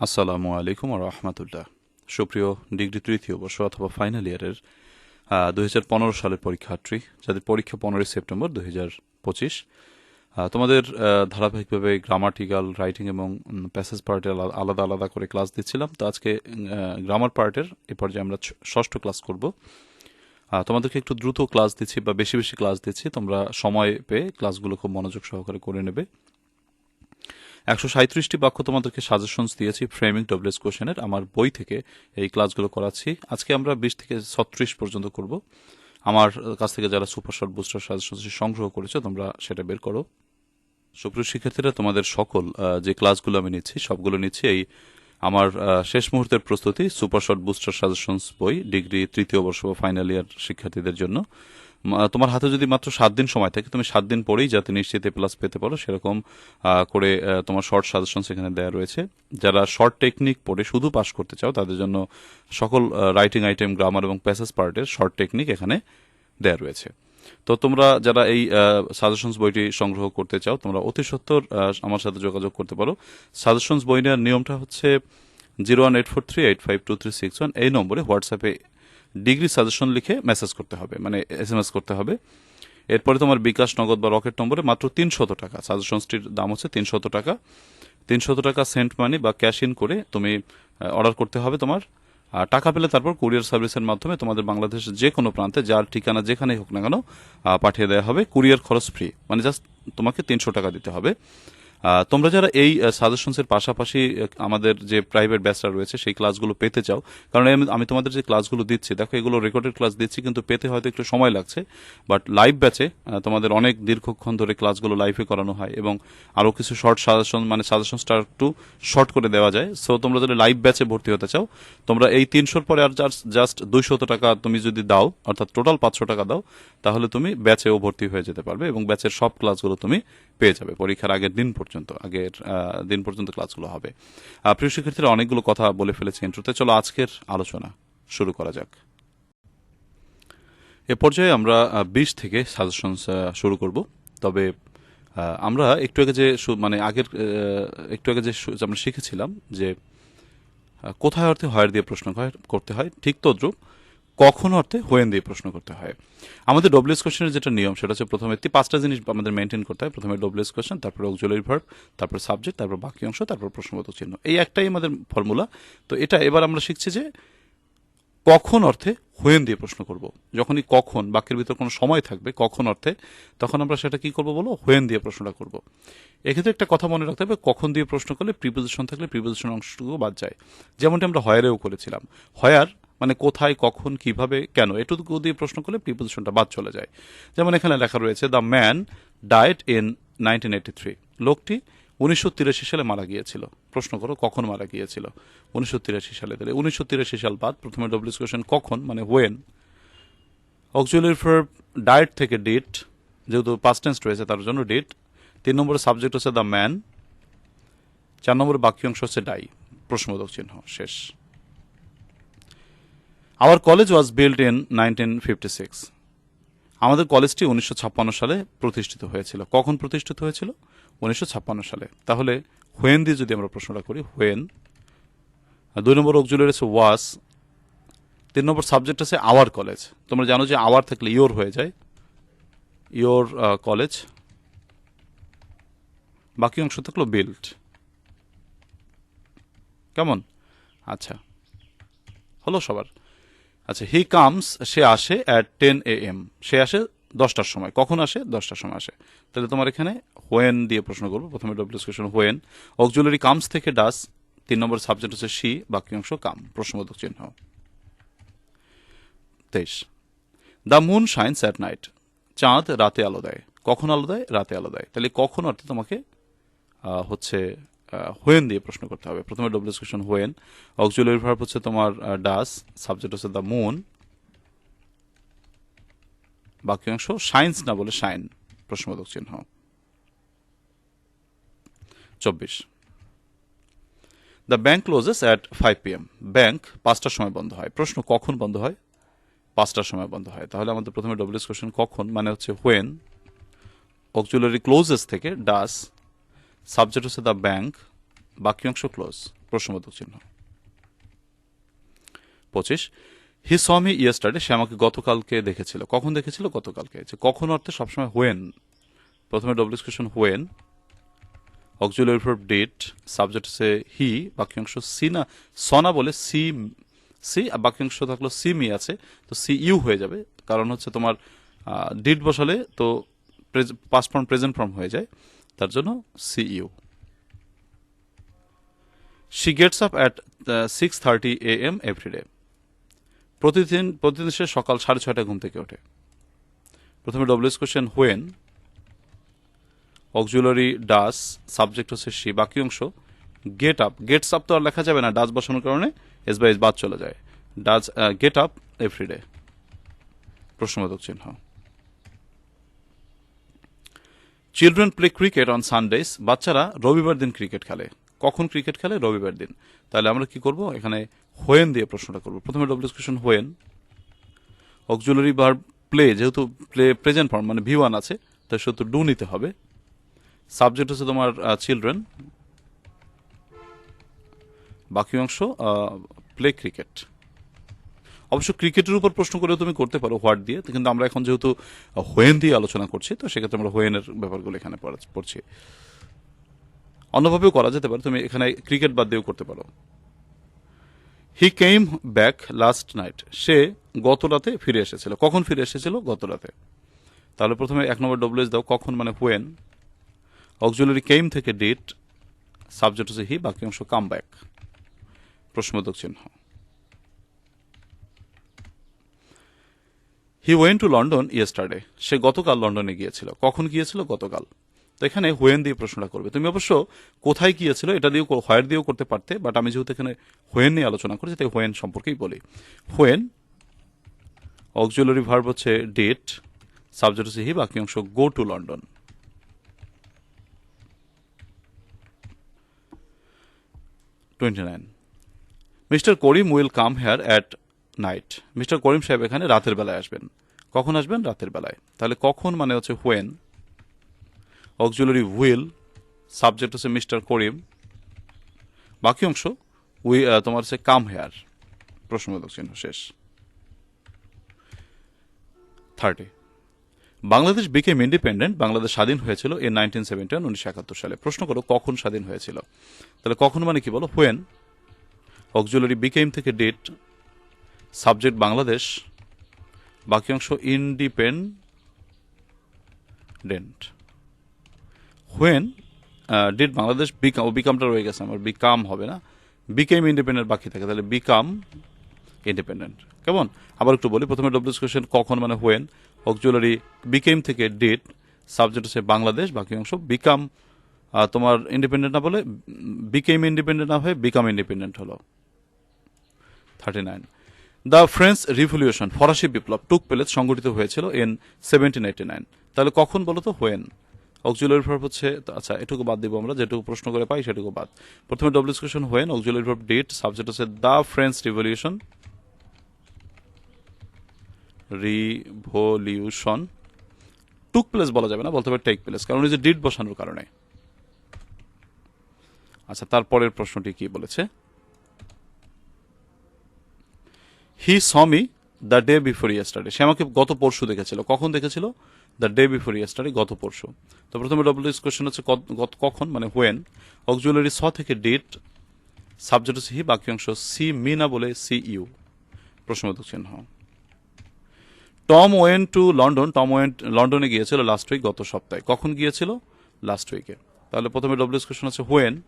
আসসালামু আলাইকুম আর রহমতুল্লাহ। সুপ্রিয় ডিগ্রি তৃতীয় বর্ষ অথবা ফাইনাল ইয়ারের দু হাজার পনেরো সালের পরীক্ষার্থী, যাদের পরীক্ষা পনেরোই সেপ্টেম্বর হাজার পঁচিশ তোমাদের ধারাবাহিকভাবে গ্রামাটিক্যাল রাইটিং এবং প্যাসেজ পার্টের আলাদা আলাদা করে ক্লাস দিচ্ছিলাম। তো আজকে গ্রামার পার্টের এ পর্যায়ে আমরা ষষ্ঠ ক্লাস করব। তোমাদেরকে একটু দ্রুত ক্লাস দিচ্ছি বা বেশি বেশি ক্লাস দিচ্ছি। তোমরা সময় পেয়ে ক্লাসগুলো খুব মনোযোগ সহকারে করে নেবে। একশো সাঁত্রিশটি বাক্য তোমাদেরকে সাজেশনস দিয়েছি ফ্রেমিং ডব্লিউএস কোশ্চেনের আমার বই থেকে এই ক্লাসগুলো করাচ্ছি। আজকে আমরা বিশ থেকে ছত্রিশ পর্যন্ত করব। আমার কাছ থেকে যারা সুপার শর্ট বুস্টার সাজেশন সংগ্রহ করেছ, তোমরা সেটা বের করো। সুপ্রিয় শিক্ষার্থীরা, তোমাদের সকল যে ক্লাসগুলো আমি নিচ্ছি, সবগুলো নিচ্ছি এই আমার শেষ মুহূর্তের প্রস্তুতি সুপার শর্ট বুস্টার সাজেশনস বই, ডিগ্রি, তৃতীয় বর্ষ বা ফাইনাল ইয়ার শিক্ষার্থীদের জন্য। তোমার হাতে যদি মাত্র সাত দিন সময় থাকে, তুমি সাত দিন পরেই যাতে নিশ্চিত প্লাস পেতে পারো, সেরকম করে তোমার শর্ট সাজেশন এখানে দেওয়া রয়েছে। যারা শর্ট টেকনিক পড়ে শুধু পাস করতে চাও, তাদের জন্য সকল রাইটিং আইটেম গ্রামার এবং প্যাসেজ পার্টের শর্ট টেকনিক এখানে দেওয়া রয়েছে। তো তোমরা যারা এই সাজেশনস বইটি সংগ্রহ করতে চাও, তোমরা অতি সত্তর আমার সাথে যোগাযোগ করতে পারো। সাজেশনস বই নেওয়ার নিয়মটা হচ্ছে zero one eight four three eight five two three six one এই নম্বরে হোয়াটসঅ্যাপে ডিগ্রি সাজেশন লিখে মেসেজ করতে হবে মানে এস এম এস করতে হবে। এরপরে তোমার বিকাশ, নগদ বা রকেট নম্বরে মাত্র তিনশত টাকা। সাজেশনসটির দাম হচ্ছে তিনশত টাকা। তিনশত টাকা সেন্ট মানি বা ক্যাশ ইন করে তুমি অর্ডার করতে হবে তোমার। আর টাকা পেলে তারপর কুরিয়ার সার্ভিসের মাধ্যমে তোমাদের বাংলাদেশের যে কোনো প্রান্তে, যার ঠিকানা যেখানেই হোক না কেন পাঠিয়ে দেওয়া হবে। কুরিয়ার খরচ ফ্রি মানে জাস্ট তোমাকে তিনশো টাকা দিতে হবে। তোমরা যারা এই সাজেশনসের পাশাপাশি আমাদের যে প্রাইভেট ব্যাচটা রয়েছে, সেই ক্লাসগুলো পেতে চাও, কারণ আমি- তোমাদের যে ক্লাসগুলো দিচ্ছি, দেখো এগুলো রেকর্ডেড ক্লাস দিচ্ছি, কিন্তু পেতে হয়তো একটু সময় লাগছে বাট লাইভ ব্যাচে তোমাদের অনেক দীর্ঘক্ষণ ধরে ক্লাসগুলো লাইভে করানো হয়, এবং আরও কিছু শর্ট সাজেশন মানে সাজেশনসটা একটু শর্ট করে দেওয়া যায়। সো তোমরা যদি লাইভ ব্যাচে ভর্তি হতে চাও, তোমরা এই তিনশোর পরে আর জাস্ট দুইশত টাকা তুমি যদি দাও, অর্থাৎ টোটাল পাঁচশো টাকা দাও, তাহলে তুমি ব্যাচেও ভর্তি হয়ে যেতে পারবে, এবং ব্যাচের সব ক্লাসগুলো তুমি পেয়ে যাবে, পরীক্ষার আগের দিন পর্যন্ত। আগের দিন পর্যন্ত ক্লাসগুলো হবে। প্রিয় শিক্ষার্থীরা, অনেকগুলো কথা বলে ফেলেছি ইন্ট্রোতে চলো আজকের আলোচনা শুরু করা যাক। এ পর্যায়ে আমরা বিশ থেকে সাজেশনস শুরু করব। তবে আমরা একটু আগে যে মানে আগের একটু আগে যে আমরা শিখেছিলাম যে কোথায় অর্থে হয়ার দিয়ে প্রশ্ন করতে হয়, ঠিক তদ্রুপ কখন অর্থে হোয়েন দিয়ে প্রশ্ন করতে হয়। আমাদের ডব্লিউএস কোশ্চেনের যেটা নিয়ম, সেটা হচ্ছে প্রথমে পাঁচটা জিনিস আমাদের মেনটেন করতে হয়। প্রথমে ডব্লিউএস কোশ্চেন তারপর অক্সুয়ারি ভার্ব তারপর সাবজেক্ট তারপর বাকি অংশ, তারপর প্রশ্নবোধক চিহ্ন। এই একটাই আমাদের ফর্মুলা তো এটা এবার আমরা শিখছি যে কখন অর্থে হোয়েন দিয়ে প্রশ্ন করব। যখনই কখন, বাক্যের ভিতর কোনো সময় থাকবে কখন অর্থে, তখন আমরা সেটা কি করব বলো? হোয়েন দিয়ে প্রশ্নটা করব। এক্ষেত্রে একটা কথা মনে রাখতে হবে, কখন দিয়ে প্রশ্ন করলে প্রিপোজিশন থাকলে প্রিপোজিশন অংশটুকু বাদ যায়। যেমনটি আমরা হয়ারেও করেছিলাম। হয়ার মানে কোথায়, কখন, কীভাবে, কেন? এটুকু দিয়ে প্রশ্ন করলে প্রিপোজিশনটা বাদ চলে যায়। যেমন এখানে লেখা রয়েছে the man died in nineteen লোকটি উনিশশো তিরাশি সালে মারা গিয়েছিল। প্রশ্ন করো, কখন মারা গিয়েছিল? উনিশশো তিরাশি সালে তাহলে উনিশশো তিরাশি সাল বাদ, প্রথমে ডব্লিউস কোয়েশন কখন মানে ওয়েন অক্সুয়ালি ফর ডায়েট থেকে ডেট যেহেতু পাস্ট টেন্স রয়েছে তার জন্য ডেট তিন নম্বরের সাবজেক্ট হচ্ছে দ্য ম্যান চার নম্বরের বাকি অংশ হচ্ছে ডাই প্রশ্নবোধক চিহ্ন, শেষ। Our college was build in nineteen fifty six আমাদের কলেজটি উনিশশো ছাপ্পান্ন সালে প্রতিষ্ঠিত হয়েছিল। কখন প্রতিষ্ঠিত হয়েছিল? উনিশশো ছাপ্পান্ন সালে। তাহলে হোয়েন দিয়ে যদি আমরা প্রশ্নটা করি হোয়েন দুই নম্বর অকজুলের আছে ওয়াস তিন নম্বর সাবজেক্ট আছে আওয়ার কলেজ তোমরা জানো যে আওয়ার থাকলে ইয়োর হয়ে যায়। ইয়োর কলেজ বাকি অংশ থাকল বিল্ড কেমন? আচ্ছা। হলো সবার। আচ্ছা হি কামস সে আসে অ্যাট টেন এ এম সে আসে দশটার সময়। কখন আসে? দশটার সময় আসে। তাহলে তোমার এখানে হোয়েন দিয়ে প্রশ্ন করব। প্রথমে WH question when auxiliary comes থেকে ডাস তিন নম্বর সাবজেক্ট হচ্ছে সি বাকি অংশ কাম প্রশ্নবোধক চিহ্ন। তেইশ। The moon shines at night চাঁদ রাতে আলো দেয়। কখন আলো দেয়? রাতে আলো দেয়। তাহলে কখন অর্থে তোমাকে হচ্ছে হোয়েন দিয়ে প্রশ্ন করতে হবে। প্রথমে WH question when. Auxiliary verb হচ্ছে তোমার ডাস সাবজেক্ট হচ্ছে দ্য মুন বাকি অংশ সায়েন্স না বলে শাইন প্রশ্নবোধক চিহ্ন। চব্বিশ। The bank closes at five P M bank পাঁচটার সময় বন্ধ হয়। প্রশ্ন কখন বন্ধ হয়? পাঁচটার সময় বন্ধ হয়। তাহলে আমাদের প্রথমে ডব্লিউএস কোশ্চেন কখন? মানে হচ্ছে হোয়েন অক্সুলারি ক্লোজেস থেকে ডাস সাবজেক্ট হচ্ছে দ্য ব্যাংক বাকি অংশ ক্লোজ প্রশ্নবোধক চিহ্ন পঁচিশ হি সমি ইয়েস্টারডে সে আমাকে গতকালকে দেখেছিল। কখন দেখেছিল? গতকালকে। যে কখন অর্থে সবসময় হোয়েন প্রথমে WH question when did subject হচ্ছে হি বাকি অংশ সি না সনা বলে সি সি আর বাকি অংশ থাকল সি মি আছে, তো সি ইউ হয়ে যাবে। কারণ হচ্ছে তোমার ডিট বসালে তো পাস্ট ফর্ম প্রেজেন্ট ফর্ম হয়ে যায়। তার জন্য she she gets up at six thirty A M everyday প্রতিদিন প্রতিদিন সে সকাল সাড়ে ছয়টায় ঘুম থেকে ওঠে। প্রথমে WH question when auxiliary does subject হচ্ছে সি বাকি অংশ গেট আপ গেটস আপ তো আর লেখা যাবে না ডাস বসানোর কারণে এস বাই এস বাদ চলে যায়। ডাজ গেট আপ এভরিডে প্রশ্নবোধক চিহ্ন। Children play cricket on Sundays বাচ্চারা রবিবার দিন ক্রিকেট খেলে। কখন ক্রিকেট খেলে? রবিবার দিন। তাহলে আমরা কি করব? এখানে হোয়েন দিয়ে প্রশ্নটা করব। প্রথমে ডব্লিউস কোয়েশন হোয়েন। অক্সুলারি বার প্লে যেহেতু প্লে প্রেজেন্ট ফর্ম মানে ভি ওয়ান আছে, তাই শুধু ডু নিতে হবে। সাবজেক্ট হচ্ছে তোমার চিলড্রেন বাকি অংশ প্লে ক্রিকেট অবশ্য ক্রিকেটের উপর প্রশ্ন করেও তুমি করতে পারো হোয়াট দিয়ে, কিন্তু আমরা এখন যেহেতু হোয়েন দিয়ে আলোচনা করছি, তো সেক্ষেত্রে আমরা হোয়েনের ব্যাপারগুলো এখানে পড়া- পড়ছি। অন্যভাবেও করা যেতে পারে, তুমি এখানে ক্রিকেট বাদ দিয়েও করতে পারো। He came back last night সে গত রাতে ফিরে এসেছিল। কখন ফিরে এসেছিল? গত রাতে। তাহলে প্রথমে এক নম্বর ডব্লিউএস দাও, কখন মানে হোয়েন। অক্সুলারি কেম থেকে ডেট সাবজেক্ট হচ্ছে হি বাকি অংশ কাম ব্যাক প্রশ্নবোধক চিহ্ন। He went to London yesterday সে গতকাল লন্ডনে গিয়েছিল। কখন গিয়েছিল? গতকাল। তো এখানে হোয়েন দিয়ে প্রশ্নটা করবে। তুমি অবশ্য কোথায় গিয়েছিল এটা দিয়েও হোয়ার দিয়েও করতে পারতে বাট আমি যেহেতু এখানে হোয়েন নিয়ে আলোচনা করছি, তাই হোয়েন সম্পর্কেই বলি। হোয়েন অক্সুলারি ভার্ব হচ্ছে ডেট সাবজেক্ট হচ্ছে হি বাকি অংশ go to London twenty nine mister Karim will come here at night. Mister Karim সাহেব এখানে রাতের বেলায় আসবেন। কখন আসবেন? রাতের বেলায়। তাহলে কখন মানে হচ্ছে হোয়েন অক্সুলারি উইল সাবজেক্ট হচ্ছে মিস্টার করিম। বাকি অংশ উই তোমার হচ্ছে কাম হেয়ার। প্রশ্নবোধক চিহ্ন, শেষ। Thirty Bangladesh became independent Bangladesh স্বাধীন হয়েছিল ইন নাইনটিন সেভেন্টি ওয়ান উনিশশো একাত্তর সালে। প্রশ্ন করো, কখন স্বাধীন হয়েছিল? তাহলে কখন মানে কি বলো? হোয়েন অক্সুলারি বিকেম থেকে ডেট সাবজেক্ট বাংলাদেশ, বাকি অংশ independent. When did Bangladesh become become রয়ে গেছে আমার বিকাম হবে না। বিকেম ইন্ডিপেন্ডেন্ট বাকি থাকে, তাহলে বিকাম ইন্ডিপেন্ডেন্ট কেমন? আবার একটু বলি, প্রথমে ডব্লিউস কোয়েশন কখন মানে হোয়েন অক্সুলারি বিকেম থেকে ডেট সাবজেক্ট হচ্ছে বাংলাদেশ, বাকি অংশ বিকাম তোমার ইন্ডিপেন্ডেন্ট না বলে বিকেম ইন্ডিপেন্ডেন্ট না হয়ে বিকাম ইন্ডিপেন্ডেন্ট হলো। Thirty nine the French revolution, ফরাসি বিপ্লব, টুক প্লেস সংগঠিত হয়েছিল ইন সেভেন্টিন এইটি নাইন তাহলে কখন বলো তো হোয়েন অক্সুলারি ভার্ব হচ্ছে আচ্ছা এটুকু বাদ দিব আমরা, যেটুকু প্রশ্ন করে পাই সেটুকু বাদ। প্রথমে WH question when auxiliary verb did subject হচ্ছে the French revolution. Revolution. Took place বলা যাবে না, বলতে হবে টেক প্লেস, কারণ যে ডিট বসানোর কারণে। আচ্ছা তারপরের প্রশ্নটি কি বলেছে? He saw me the day before yesterday সে আমাকে গত পরশু দেখেছিল। কখন দেখেছিল? দ্য ডে বিফোর ইয়েস্টারডে গত পরশু। তো প্রথমে ডব্লিউএস কোয়েশ্চেন হচ্ছে গত- কখন মানে হোয়েন অক্সুলারি স থেকে ডেট সাবজেক্ট হচ্ছে হি বাকি অংশ সি মি না বলে সি ইউ প্রশ্নবোধক চিহ্ন। Tom went to London Tom went লন্ডনে গিয়েছিল লাস্ট উইক গত সপ্তাহে। কখন গিয়েছিল? লাস্ট উইকে তাহলে প্রথমে ডব্লিউএস কোয়েশ্চেন হচ্ছে হোয়েন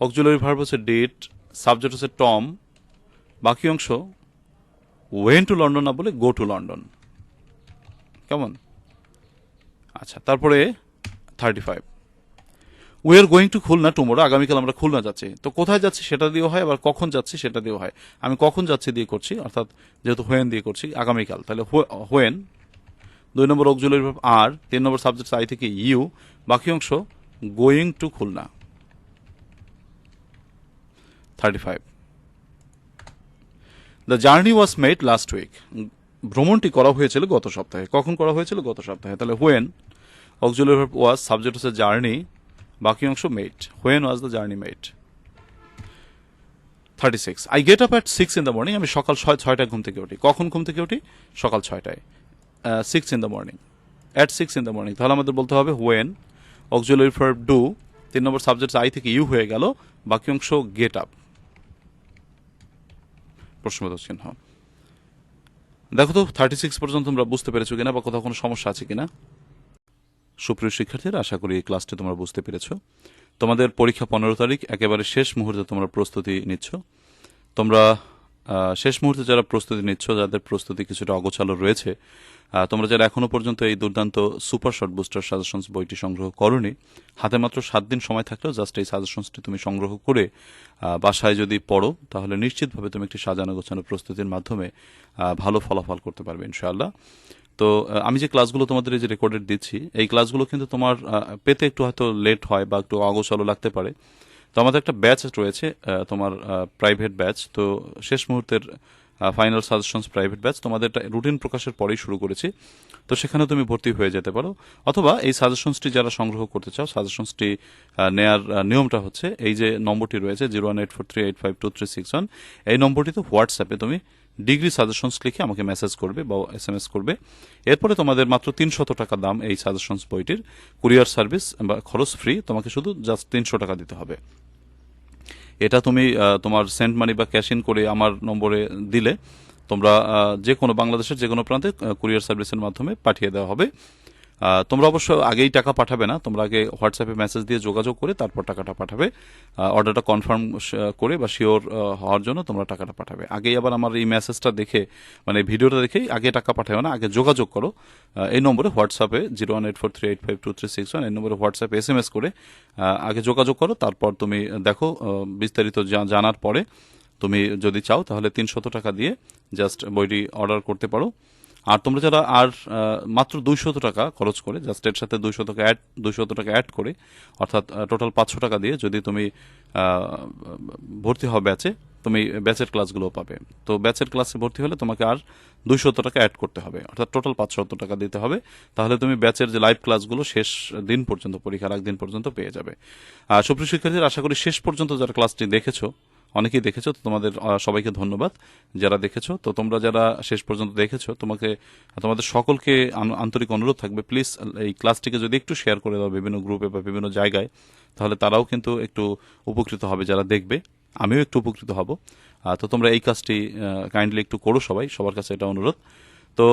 অক্সুলারি ভার্ব হচ্ছে ডেট সাবজেক্ট হচ্ছে টম বাকি অংশ ওয়েন টু লন্ডন না বলে গো টু লন্ডন কেমন? আচ্ছা তারপরে thirty five we are going to Khulna tomorrow আগামীকাল আমরা খুলনা যাচ্ছি। তো কোথায় যাচ্ছি সেটা দিয়েও হয়, আবার কখন যাচ্ছি সেটা দিয়েও হয়। আমি কখন যাচ্ছি দিয়ে করছি, অর্থাৎ যেহেতু হোয়েন দিয়ে করছি, আগামীকাল। তাহলে হোয়েন দুই নম্বর অক্সুলারি ভার্ব আর, তিন নম্বর সাবজেক্ট আই থেকে ইউ বাকি অংশ going to Khulna. Thirty five the journey was made last week ভ্রমণটি করা হয়েছিল গত সপ্তাহে। কখন করা হয়েছিল? গত সপ্তাহে। তাহলে হোয়েন অক্সুলারি ওয়াজ সাবজেক্ট হচ্ছে জার্নি বাকি অংশ made when was the journey made thirty six I get up at six in the morning আমি সকাল ছয় ছয়টায় ঘুম থেকে উঠি। কখন ঘুম থেকে উঠি? সকাল ছয়টায়। Six in the morning at six in the morning তাহলে আমাদের বলতে হবে হোয়েন অক্সিলারি ভার্ব ডু তিন নম্বর সাবজেক্ট আই থেকে ইউ হয়ে গেল, বাকি অংশ গেট আপ প্রশ্নবোধক চিহ্ন দেখো তো থার্টি সিক্স পর্যন্ত তোমরা বুঝতে পেরেছ কিনা বা কোথাও কোনো সমস্যা আছে কিনা? সুপ্রিয় শিক্ষার্থীরা, আশা করি এই ক্লাসটি তোমরা বুঝতে পেরেছ। তোমাদের পরীক্ষা পনেরো তারিখ, একেবারে শেষ মুহূর্তে তোমরা প্রস্তুতি নিচ্ছ। তোমরা শেষ মুহূর্তে যারা প্রস্তুতি নিচ্ছ, যাদের প্রস্তুতি কিছুটা অগোছালো রয়েছে তোমরা যারা এখনও পর্যন্ত এই দুর্দান্ত সুপার শর্ট বুস্টার সাজেশনস বইটি সংগ্রহ করনি, হাতে মাত্র সাত দিন সময় থাকলেও জাস্ট এই সাজেশনসটি তুমি সংগ্রহ করে বাসায় যদি পড়ো, তাহলে নিশ্চিতভাবে তুমি একটি সাজানো গোছানো প্রস্তুতির মাধ্যমে ভালো ফলাফল করতে পারবে, ইনশাআল্লাহ। তো আমি যে ক্লাসগুলো তোমাদের এই যে রেকর্ডেড দিচ্ছি, এই ক্লাসগুলো কিন্তু তোমার পেতে একটু হয়তো লেট হয় বা একটু অগোছালো লাগতে পারে। তো আমাদের একটা ব্যাচ রয়েছে তোমার প্রাইভেট ব্যাচ তো শেষ মুহূর্তের ফাইনাল সাজেশনস প্রাইভেট ব্যাচ তোমাদের রুটিন প্রকাশের পরেই শুরু করেছি। তো সেখানে তুমি ভর্তি হয়ে যেতে পারো। অথবা এই সাজেশনসটি যারা সংগ্রহ করতে চাও সাজেশনসটি নেয়ার নিয়মটা হচ্ছে, এই যে নম্বরটি রয়েছে zero one eight four three eight five two three six one এই নম্বরটিতে হোয়াটসঅ্যাপে তুমি ডিগ্রি সাজেশনস লিখে আমাকে মেসেজ করবে বা এস এম এস করবে। এরপরে তোমাদের মাত্র তিনশত টাকা দাম এই সাজেশনস বইটির। কুরিয়ার সার্ভিস বা খরচ ফ্রি তোমাকে শুধু জাস্ট তিনশো টাকা দিতে হবে। এটা তুমি তোমার সেন্ট মানি বা ক্যাশ ইন করে আমার নম্বরে দিলে তোমরা যে কোনো বাংলাদেশের যে কোনো প্রান্তে কুরিয়ার সার্ভিসের মাধ্যমে পাঠিয়ে দেওয়া হবে। তোমরা অবশ্য আগেই টাকা পাঠাবে না। তোমরা আগে হোয়াটসঅ্যাপে মেসেজ দিয়ে যোগাযোগ করে তারপর টাকাটা পাঠাবে। অর্ডারটা কনফার্ম করে বা শিওর হওয়ার জন্য তোমরা টাকাটা পাঠাবে। আগেই আবার আমার এই মেসেজটা দেখে মানে ভিডিওটা দেখেই আগে টাকা পাঠাবে না, আগে যোগাযোগ করো। এই নম্বরে হোয়াটসঅ্যাপে zero one eight four three eight five two three six one এই নম্বরে হোয়াটসঅ্যাপে এস এম এস করে আগে যোগাযোগ করো, তারপর তুমি দেখো বিস্তারিত জানার পরে তুমি যদি চাও তাহলে তিনশত টাকা দিয়ে জাস্ট বইটি অর্ডার করতে পারো। আর তোমরা যারা আর মাত্র দুইশত টাকা খরচ করে জাস্ট এর সাথে দুইশত টাকা অ্যাড দুইশত টাকা অ্যাড করে, অর্থাৎ টোটাল পাঁচশো টাকা দিয়ে যদি তুমি ভর্তি হও ব্যাচে তুমি ব্যাচের ক্লাসগুলো পাবে। তো ব্যাচের ক্লাসে ভর্তি হলে তোমাকে আর দুইশত টাকা অ্যাড করতে হবে। অর্থাৎ টোটাল পাঁচশত টাকা দিতে হবে। তাহলে তুমি ব্যাচের যে লাইভ ক্লাসগুলো শেষ দিন পর্যন্ত, পরীক্ষার একদিন পর্যন্ত পেয়ে যাবে। আর সুপ্রিয় শিক্ষার্থীরা, আশা করি শেষ পর্যন্ত যারা ক্লাসটি দেখেছ অনেকেই দেখেছ, তো তোমাদের সবাইকে ধন্যবাদ যারা দেখেছ। তো তোমরা যারা শেষ পর্যন্ত দেখেছ, তোমাকে, তোমাদের সকলকে আন্তরিক অনুরোধ থাকবে প্লিজ এই ক্লাসটিকে যদি একটু শেয়ার করে দাও বিভিন্ন গ্রুপে বা বিভিন্ন জায়গায়, তাহলে তারাও কিন্তু একটু উপকৃত হবে যারা দেখবে। আমিও একটু উপকৃত হব। তো তোমরা এই কাজটি কাইন্ডলি একটু করো সবাই, সবার কাছে এটা অনুরোধ। তো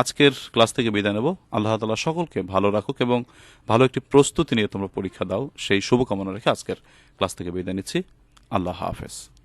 আজকের ক্লাস থেকে বিদায় নেব। আল্লাহ তালা সকলকে ভালো রাখুক এবং ভালো একটি প্রস্তুতি নিয়ে তোমরা পরীক্ষা দাও। সেই শুভকামনা রেখে আজকের ক্লাস থেকে বিদায় নিচ্ছি। আল্লাহ হাফেজ।